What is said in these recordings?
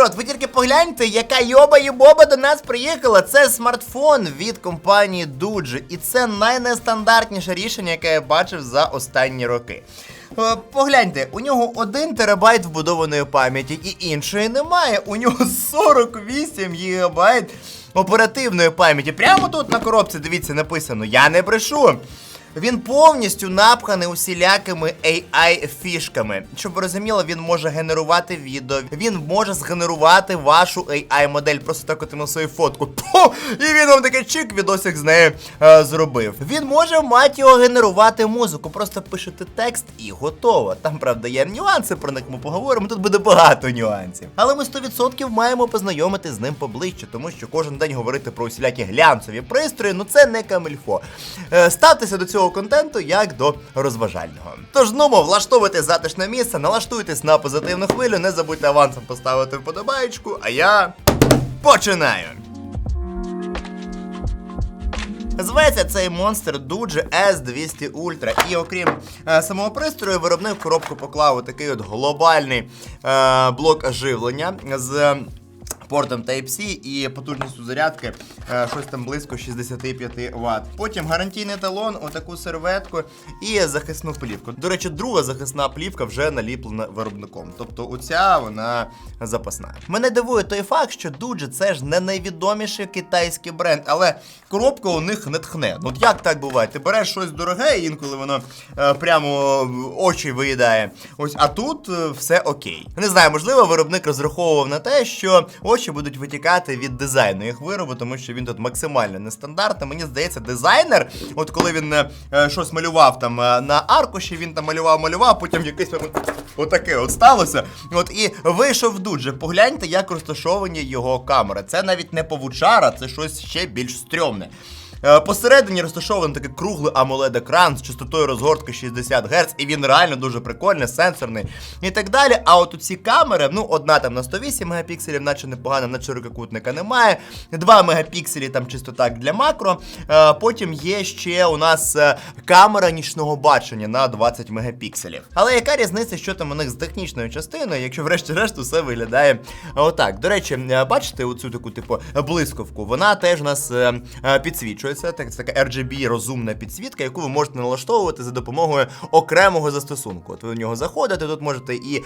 народ, ви тільки погляньте, яка йоба і боба до нас приїхала. Це смартфон від компанії Дуджи. І це найнестандартніше рішення, яке я бачив за останні роки. Е, Погляньте, у нього 1 терабайт вбудованої пам'яті і іншої немає. У нього 48 гігабайт оперативної пам'яті. Прямо тут на коробці, дивіться, написано: Я не брешу. Він повністю напханий усілякими AI-фішками. Щоб ви розуміли, він може генерувати відео, він може згенерувати вашу AI-модель. Просто так от йому свою фотку. Пу! І він вам такий чик відосик з нею е, зробив. Він може мати його генерувати музику. Просто пишете текст і готово. Там, правда, є нюанси, про них ми поговоримо. Тут буде багато нюансів. Але ми 100% маємо познайомити з ним поближче, тому що кожен день говорити про усілякі глянцеві пристрої, ну це не камильфо. Е, ставтеся до цього контенту як до розважального. Тож ну, влаштовуйте затишне місце, налаштуйтесь на позитивну хвилю, не забудьте авансом поставити вподобаєчку, а я починаю. Зветься цей монстр Дуджи S200 Ultra. І окрім е, самого пристрою, виробник коробку поклав такий от глобальний е, блок живлення з. Портом Type-C і потужністю зарядки е, щось там близько 65 Вт. Потім гарантійний талон, отаку серветку і захисну плівку. До речі, друга захисна плівка вже наліплена виробником. Тобто оця вона запасна. Мене дивує той факт, що Дуджи це ж не найвідоміший китайський бренд, але коробка у них не тхне. Ну як так буває? Ти береш щось дороге, і інколи воно е, прямо очі виїдає. Ось, а тут е, все окей. Не знаю, можливо, виробник розраховував на те, що будуть витікати від дизайну їх виробу, тому що він тут максимально нестандартний. Мені здається, дизайнер, от коли він е, е, щось малював там е, на аркуші, він там малював, малював, потім якийсь отаке от сталося. От і вийшов дуже. Погляньте, як розташовані його камери. Це навіть не павучара, це щось ще більш стрьомне. Е, Посередині розташований такий круглий amoled екран з частотою розгортки 60 Гц, і він реально дуже прикольний, сенсорний і так далі. А от ці камери, ну одна там на 108 мегапікселів, наче непогано, на ширококутника немає. 2 мегапікселі там чисто так для макро. Е, Потім є ще у нас е, камера нічного бачення на 20 мегапікселів. Але яка різниця, що там у них з технічною частиною, якщо врешті-решт усе виглядає отак. До речі, бачите оцю таку типу блискавку, вона теж у нас е, підсвічується. Так, це така RGB розумна підсвітка, яку ви можете налаштовувати за допомогою окремого застосунку. От ви в нього заходите, тут можете і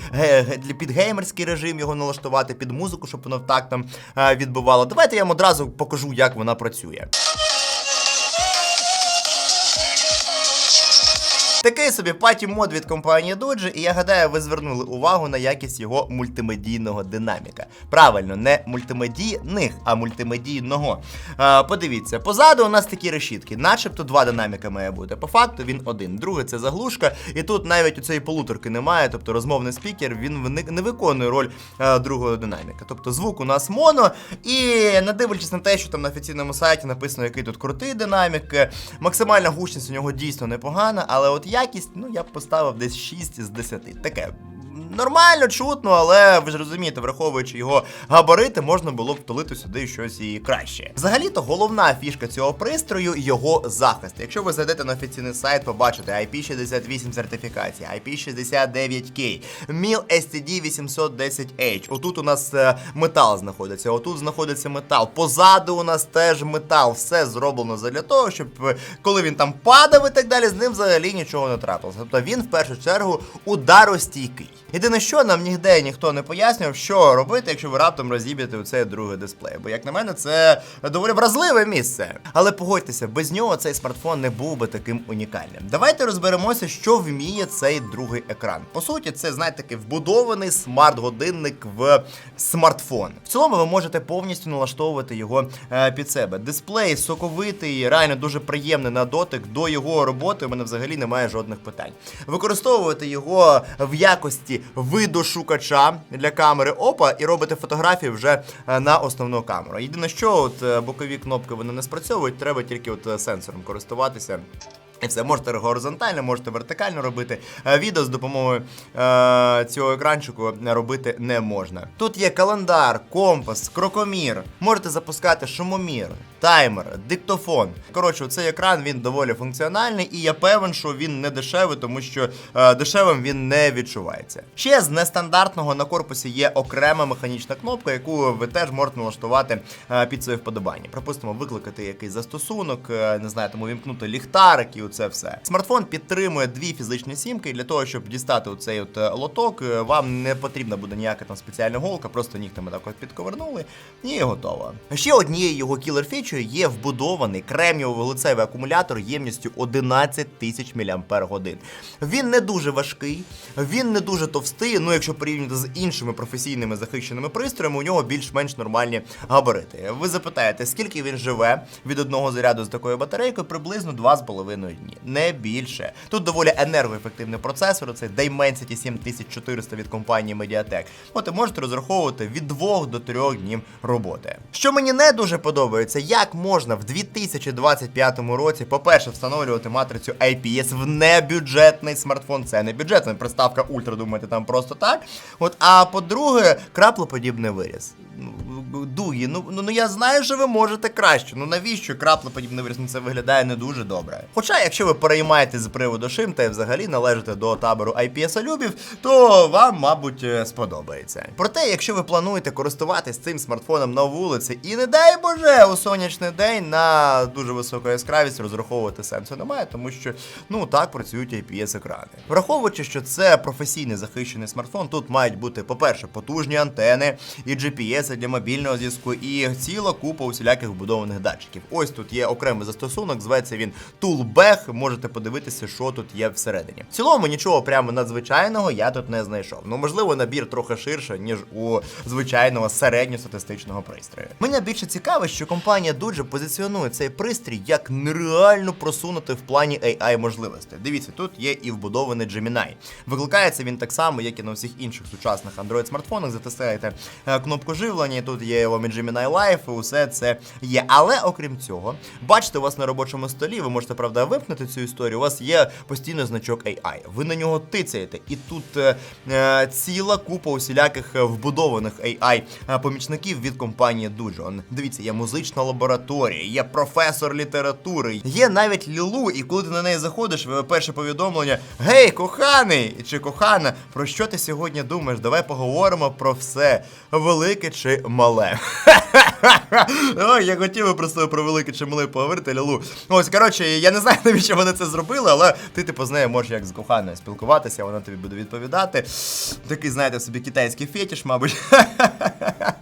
під геймерський режим його налаштувати, під музику, щоб воно так там е, відбивало. Давайте я вам одразу покажу, як вона працює. Такий собі паті мод від компанії Doge, і я гадаю, ви звернули увагу на якість його мультимедійного динаміка. Правильно, не мультимедійних, а мультимедійного. А, подивіться, позаду у нас такі решітки, начебто два динаміка має бути. По факту він один. Другий це заглушка, і тут навіть у цієї полуторки немає, тобто розмовний спікер він не- виконує роль е, другого динаміка. Тобто звук у нас моно, і не дивлячись на те, що там на офіційному сайті написано, який тут крутий динамік, е, максимальна гучність у нього дійсно непогана, але от якість, ну я б поставив десь 6 з 10. Таке. Нормально, чутно, але ви ж розумієте, враховуючи його габарити, можна було б втулити сюди щось і краще. Взагалі-то головна фішка цього пристрою його захист. Якщо ви зайдете на офіційний сайт, побачите IP68 сертифікація, IP69K, MIL STD 810H. Отут у нас е, метал знаходиться, отут знаходиться метал. Позаду у нас теж метал. Все зроблено для того, щоб е, коли він там падав і так далі, з ним взагалі нічого не трапилося. Тобто він в першу чергу ударостійкий. Єдине, що нам ніде ніхто не пояснював, що робити, якщо ви раптом розіб'єте цей другий дисплей. Бо, як на мене, це доволі вразливе місце. Але погодьтеся, без нього цей смартфон не був би таким унікальним. Давайте розберемося, що вміє цей другий екран. По суті, це знаєте, такий вбудований смарт-годинник в смартфон. В цілому ви можете повністю налаштовувати його е, під себе. Дисплей соковитий, реально дуже приємний на дотик. До його роботи у мене взагалі немає жодних питань. Використовувати його в якості видошукача для камери опа і робити фотографії вже е, на основну камеру. Єдине, що от е, бокові кнопки вони не спрацьовують, треба тільки от е, сенсором користуватися. І все, можете горизонтально, можете вертикально робити. Е, Відео з допомогою е, цього екранчику робити не можна. Тут є календар, компас, крокомір. Можете запускати шумомір, таймер, диктофон. Коротше, цей екран він доволі функціональний, і я певен, що він не дешевий, тому що е, дешевим він не відчувається. Ще з нестандартного на корпусі є окрема механічна кнопка, яку ви теж можете налаштувати е, під своє вподобання. Припустимо, викликати якийсь застосунок, е, не знаю, тому вімкнути ліхтарик і це все. Смартфон підтримує дві фізичні сімки. І для того, щоб дістати оцей от е, лоток, е, вам не потрібна буде ніяка там спеціальна голка, просто нігтями так от підковернули і готово. Ще однією його кілер фічою є вбудований кремнієво-вуглецевий акумулятор ємністю 11 тисяч мАч. Він не дуже важкий, він не дуже товстий. Ну, якщо порівняти з іншими професійними захищеними пристроями, у нього більш-менш нормальні габарити. Ви запитаєте, скільки він живе від одного заряду з такою батарейкою? Приблизно 2,5 дні, не більше. Тут доволі енергоефективний процесор, це Dimensity 7400 від компанії Mediatek. От і можете розраховувати від 2 до 3 днів роботи. Що мені не дуже подобається, як можна в 2025 році, по-перше, встановлювати матрицю IPS в небюджетний смартфон. Це не бюджетна приставка Ультра, думаєте, там просто так. От, а по-друге, краплоподібний виріз. Дугі, ну, ну, ну я знаю, що ви можете краще. Ну навіщо краплоподібний виріз? Ну це виглядає не дуже добре. Хоча, якщо ви переймаєтесь з приводу шим та й взагалі належите до табору IPS-любів, то вам, мабуть, е, сподобається. Проте, якщо ви плануєте користуватись цим смартфоном на вулиці, і не дай Боже, у сонячний день на дуже високу яскравість розраховувати сенсу немає, тому що ну так працюють IPS-екрани. Враховуючи, що це професійний захищений смартфон, тут мають бути, по-перше, потужні антени і GPS для мобільного зв'язку, і ціла купа усіляких вбудованих датчиків. Ось тут є окремий застосунок, зветься він Toolbag. Можете подивитися, що тут є всередині. В цілому нічого прямо надзвичайного я тут не знайшов. Ну можливо, набір трохи ширше, ніж у звичайного середньостатистичного пристрою. Мене більше цікаво, що компанія дуже позиціонує цей пристрій як нереально просунути в плані AI можливостей. Дивіться, тут є і вбудований Gemini. Викликається він так само, як і на всіх інших сучасних Android смартфонах. Затискаєте е, кнопку живлення, і тут є його Gemini Live, і усе це є. Але окрім цього, бачите, у вас на робочому столі, ви можете правда вимкнути цю історію. У вас є постійно значок AI. Ви на нього тицяєте, і тут е, е, ціла купа усіляких е, вбудованих AI е, помічників від компанії Dujon. Дивіться, є музична лабораторія, є професор літератури, є навіть Лілу, і коли ти на неї заходиш, перше повідомлення: Гей, коханий чи кохана, про що ти сьогодні думаєш? Давай поговоримо про все велике чи мале. Ой, я хотів би просто про велике чимале поговорити, лялу. Ось, коротше, я не знаю, навіщо вони це зробили, але ти, типу, з нею можеш як з коханою спілкуватися, вона тобі буде відповідати. Такий, знаєте, собі китайський фетіш, мабуть.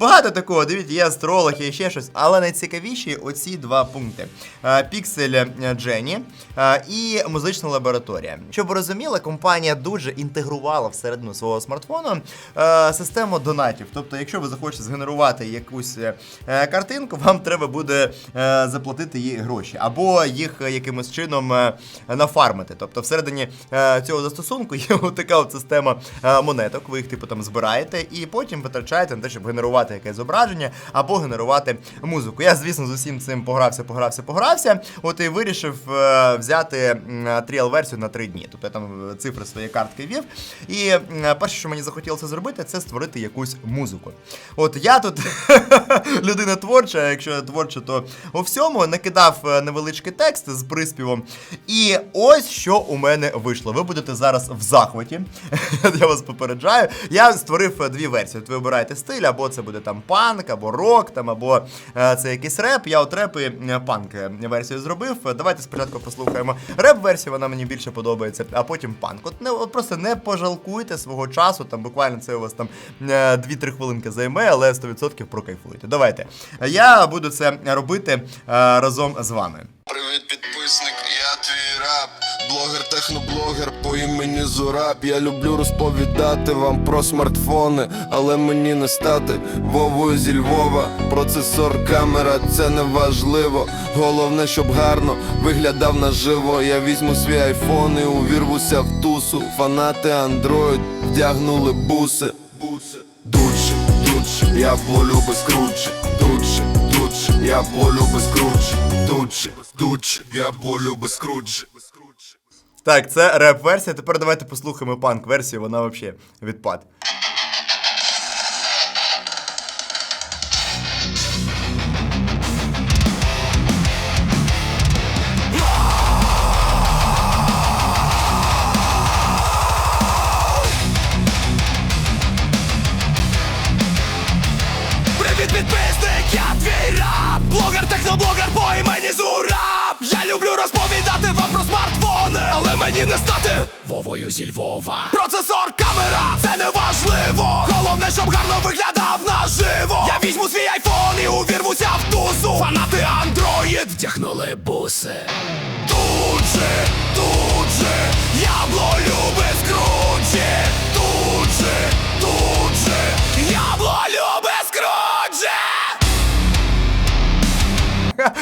Багато такого, дивіться, є астролог, є ще щось. Але найцікавіші оці два пункти: Піксель Джені і музична лабораторія. Щоб ви розуміли, компанія дуже інтегрувала всередину свого смартфону е, систему донатів. Тобто, якщо ви захочете згенерувати якусь е, картинку, вам треба буде е, заплатити їй гроші, або їх е, якимось чином е, нафармити. Тобто, всередині е, цього застосунку є така от система е, монеток. Ви їх типу там збираєте і потім витрачаєте на те, щоб генерувати якесь зображення або генерувати музику. Я, звісно, з усім цим погрався, погрався, погрався. От і вирішив е, взяти тріал-версію на 3 дні. Тобто я там цифри своєї картки ввів. І е, перше, що мені захотілося зробити, це створити якусь музику. От я тут людина творча, якщо творча, то у всьому накидав е, невеличкий текст з приспівом. І ось що у мене вийшло. Ви будете зараз в захваті. Я вас попереджаю. Я створив е, дві версії. От ви обираєте стиль, або це буде там панк, або рок, там, або е, це якийсь реп. Я от реп і е, панк е, версію зробив. Давайте спочатку послухаємо реп-версію, вона мені більше подобається, а потім панк. От не от просто не пожалкуйте свого часу. Там буквально це у вас там е, 2-3 хвилинки займе, але 100% прокайфуйте. Давайте. Я буду це робити разом з вами. Привіт, підписник, блогер, техноблогер по імені Зураб. Я люблю розповідати вам про смартфони, але мені не стати Вовою зі Львова. Процесор, камера, це не важливо. Головне, щоб гарно виглядав наживо. Я візьму свій айфон і увірвуся в тусу. Фанати Android вдягнули буси. Буси. Дудше, дудше, я волю без круче, дудше, дудше. Я болю без круче, тут же, Я болю без круче Так, це реп-версія. Тепер давайте послухаємо панк-версію, вона взагалі відпад. Мені не стати. Вовою зі Львова. Процесор, камера, це не важливо. Головне, щоб гарно виглядав наживо. Я візьму свій айфон і увірвуся в тусу Фанати Android вдягнули буси. Тут же, тут же Ябло любить скруджі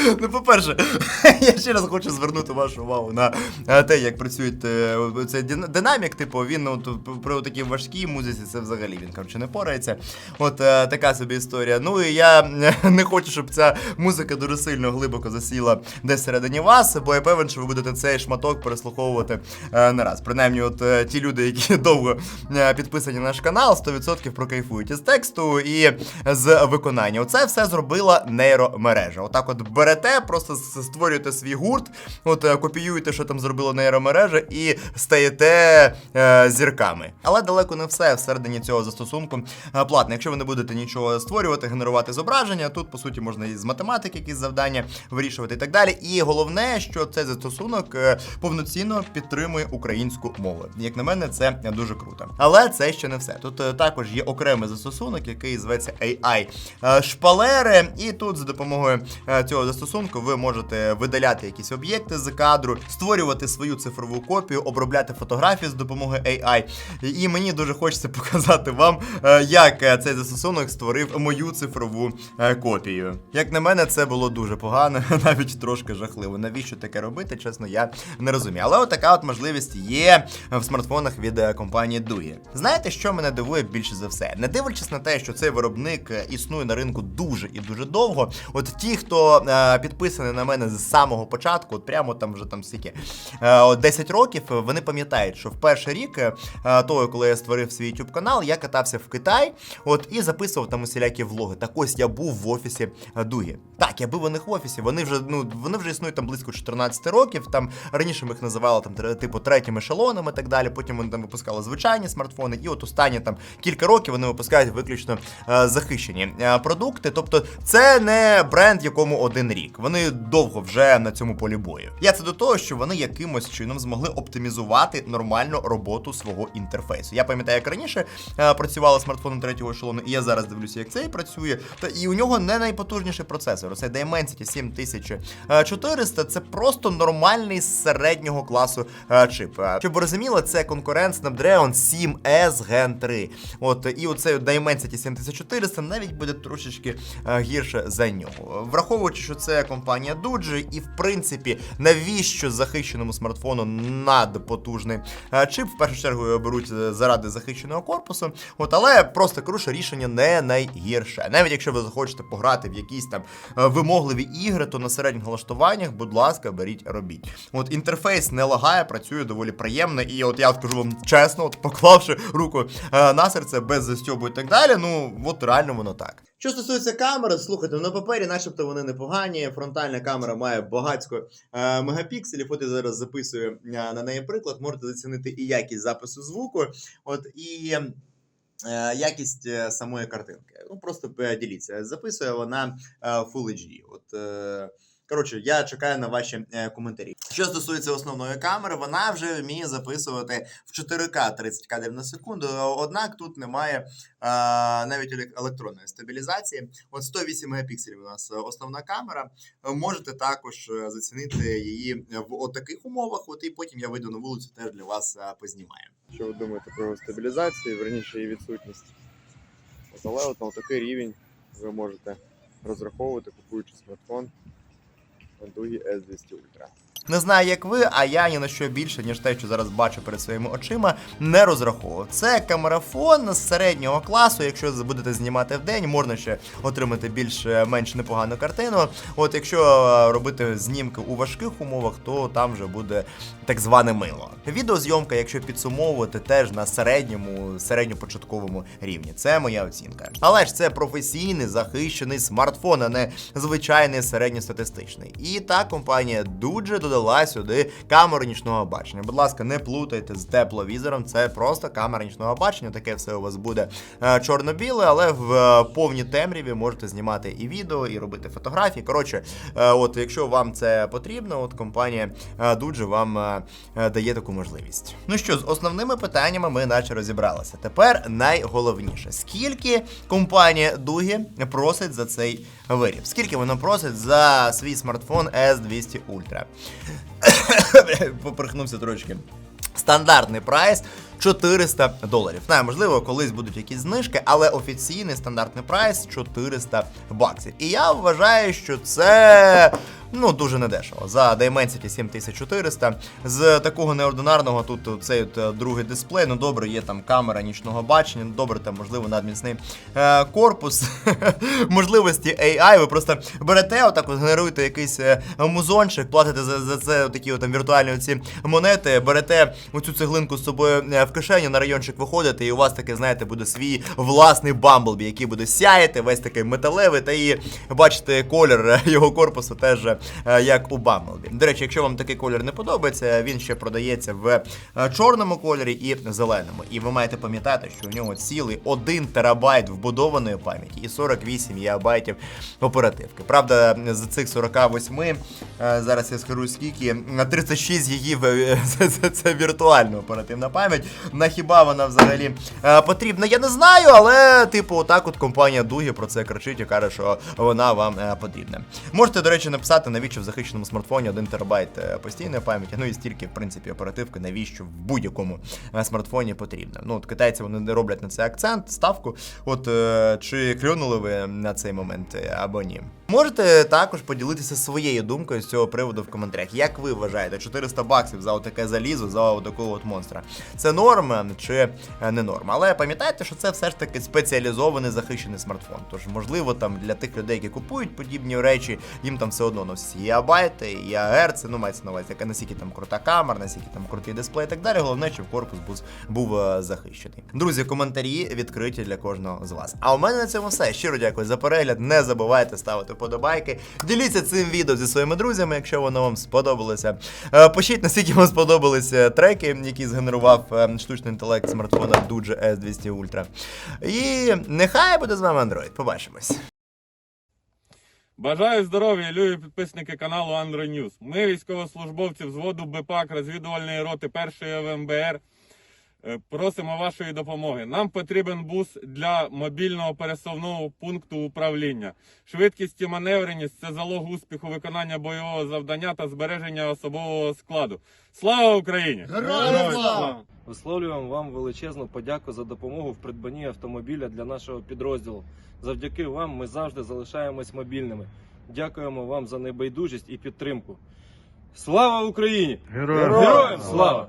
Ну, по-перше, я ще раз хочу звернути вашу увагу на е, те, як працює е, цей динамік. Типу, він ну, при такій важкій музиці це взагалі він коротше не порається. От е, така собі історія. Ну і я не хочу, щоб ця музика дуже сильно глибоко засіла десь всередині вас, бо я певен, що ви будете цей шматок переслуховувати не раз. Принаймні, от ті люди, які довго підписані на наш канал, 100% прокайфують із тексту і з виконання. Оце все зробила нейромережа. Отак, от берете, просто створюєте свій гурт, от е, копіюєте, що там зробила нейромережа, і стаєте е, зірками. Але далеко не все всередині цього застосунку е, платне. Якщо ви не будете нічого створювати, генерувати зображення, тут по суті можна і з математики якісь завдання вирішувати і так далі. І головне, що цей застосунок е, повноцінно підтримує українську мову. Як на мене, це дуже круто. Але це ще не все. Тут також є окремий застосунок, який зветься AI шпалери, і тут за допомогою цього застосунку ви можете видаляти якісь об'єкти з кадру, створювати свою цифрову копію, обробляти фотографії з допомогою AI. І мені дуже хочеться показати вам, е, як е, цей застосунок створив мою цифрову е, копію. Як на мене, це було дуже погано, навіть трошки жахливо. Навіщо таке робити? Чесно, я не розумію. Але отака от можливість є в смартфонах від компанії Dui. Знаєте, що мене дивує більше за все? Не дивлячись на те, що цей виробник існує на ринку дуже і дуже довго. От ті, хто е, підписаний на мене з самого початку, от прямо там вже там стільки е, 10 років, е, вони пам'ятають, що в перший рік е, е, того, коли я створив свій YouTube канал, я катався в Китай, от і записував там усілякі влоги. Так ось я був в офісі е, Дугі. Так, я був у них в офісі. Вони вже ну вони вже існують там близько 14 років. Там раніше ми їх називали там типу третім ешелоном і так далі. Потім вони там випускали звичайні смартфони, і от останні там кілька років вони випускають виключно е, захищені е, продукти. Тобто, це не бренд, якому один рік. Вони довго вже на цьому полі бою. Я це до того, що вони якимось чином змогли оптимізувати нормальну роботу свого інтерфейсу. Я пам'ятаю, як раніше е, працювали смартфони третього ешелону, і я зараз дивлюся, як цей працює. Та і у нього не найпотужніший процесор. Це Dimensity 7400. Це просто нормальний середнього класу е, чип. Е, Щоб ви розуміли, це конкурент Snapdragon 7S Gen 3. От і оцей Dimensity 7400 навіть буде трошечки гірше за нього. Враховуючи, що це компанія Doji, і в принципі, навіщо захищеному смартфону надпотужний е, чип, в першу чергу його беруть е, заради захищеного корпусу. От, але просто що рішення не найгірше. Навіть якщо ви захочете пограти в якісь там е, вимогливі ігри, то на середніх налаштуваннях, будь ласка, беріть, робіть. От інтерфейс не лагає, працює доволі приємно. І от я от кажу вам чесно, от поклавши руку на серце без застьобу і так далі. Ну от реально воно так. Що стосується камери, слухайте, на папері, начебто вони непогані. Фронтальна камера має багатько е, мегапікселів. От я зараз записую е, на неї приклад. Можете зацінити і якість запису звуку, от і е, якість е, самої картинки. Ну просто діліться. Записує вона Full HD. От Коротше, я чекаю на ваші е, коментарі. Що стосується основної камери, вона вже вміє записувати в 4К 30 кадрів на секунду. Однак тут немає е, навіть електронної стабілізації. От 108 мегапікселів у нас основна камера. Можете також е, зацінити її в отаких умовах. От і потім я вийду на вулицю, теж для вас е, познімаю. Що ви думаєте про стабілізацію, верніше її відсутність? Але от на такий рівень ви можете розраховувати, купуючи смартфон Dugi S200 Ultra. Не знаю, як ви, а я ні на що більше, ніж те, що зараз бачу перед своїми очима, не розраховував. Це камерафон з середнього класу. Якщо будете знімати в день, можна ще отримати більш-менш непогану картину. От якщо е, робити знімки у важких умовах, то там вже буде так зване мило. Відеозйомка, якщо підсумовувати, теж на середньому, середньопочатковому рівні. Це моя оцінка. Але ж це професійний захищений смартфон, а не звичайний середньостатистичний. І так компанія Duje додала сюди камеру нічного бачення. Будь ласка, не плутайте з тепловізором. Це просто камера нічного бачення. Таке все у вас буде е, чорно-біле, але в е, повній темряві можете знімати і відео, і робити фотографії. Коротше, е, от якщо вам це потрібно, от компанія е, Duje вам дає таку можливість. Ну що, з основними питаннями ми наче розібралися. Тепер найголовніше: скільки компанія Дугі просить за цей виріб? Скільки вона просить за свій смартфон S200 Ultra? Поперхнувся трошки. Стандартний прайс 400 доларів. Знаю, можливо, колись будуть якісь знижки, але офіційний стандартний прайс 400 баксів. І я вважаю, що це ну дуже недешево. За Dimensity 7400. З такого неординарного тут цей от е, другий дисплей. Ну добре, є там камера нічного бачення. Ну добре, там можливо надміцний е, корпус, можливості AI. Ви просто берете, отак от генеруєте якийсь е, музончик, платите за, за це такі от, там віртуальні оці монети, берете оцю цеглинку з собою е, в кишені, на райончик виходите, і у вас таке, знаєте, буде свій власний бамблбі, який буде сяяти, весь такий металевий, та і бачите, колір його корпусу теж е, як у бамблбі. До речі, якщо вам такий колір не подобається, він ще продається в е, чорному кольорі і зеленому. І ви маєте пам'ятати, що у нього цілий 1 терабайт вбудованої пам'яті і 48 гігабайтів оперативки. Правда, з цих 48, е, зараз я скажу скільки, на 36 гігів це, це, це віртуальна оперативна пам'ять. На хіба вона взагалі е, потрібна? Я не знаю, але типу, отак от компанія Дугі про це кричить і каже, що вона вам е, потрібна. Можете, до речі, написати, навіщо в захищеному смартфоні 1 терабайт е, постійної пам'яті, ну і стільки, в принципі, оперативки, навіщо в будь-якому е, смартфоні потрібно. Ну, от китайці вони не роблять на це акцент, ставку. От е, чи клюнули ви на цей момент е, або ні? Можете також поділитися своєю думкою з цього приводу в коментарях. Як ви вважаєте, 400 баксів за отаке залізо, за отакого от монстра? Це норма чи е, не норма? Але пам'ятайте, що це все ж таки спеціалізований захищений смартфон. Тож, можливо, там для тих людей, які купують подібні речі, їм там все одно ну, всі гігабайти, і АГР, це ну мається на увазі, яка наскільки там крута камера, наскільки там крутий дисплей і так далі. Головне, щоб корпус був, був е, захищений. Друзі, коментарі відкриті для кожного з вас. А у мене на цьому все. Щиро дякую за перегляд. Не забувайте ставити подобайки. Діліться цим відео зі своїми друзями, якщо воно вам сподобалося. Е, Пишіть, наскільки вам сподобалися треки, які згенерував е, штучний інтелект смартфона Duje S200 Ultra. І нехай буде з вами Android. Побачимось. Бажаю здоров'я, любі підписники каналу Android News. Ми, військовослужбовці взводу БПАК розвідувальної роти 1 ВМБР, просимо вашої допомоги. Нам потрібен бус для мобільного пересувного пункту управління. Швидкість і маневреність це залог успіху виконання бойового завдання та збереження особового складу. Слава Україні! Героям слава! Висловлюємо вам величезну подяку за допомогу в придбанні автомобіля для нашого підрозділу. Завдяки вам ми завжди залишаємось мобільними. Дякуємо вам за небайдужість і підтримку. Слава Україні! Героям слава!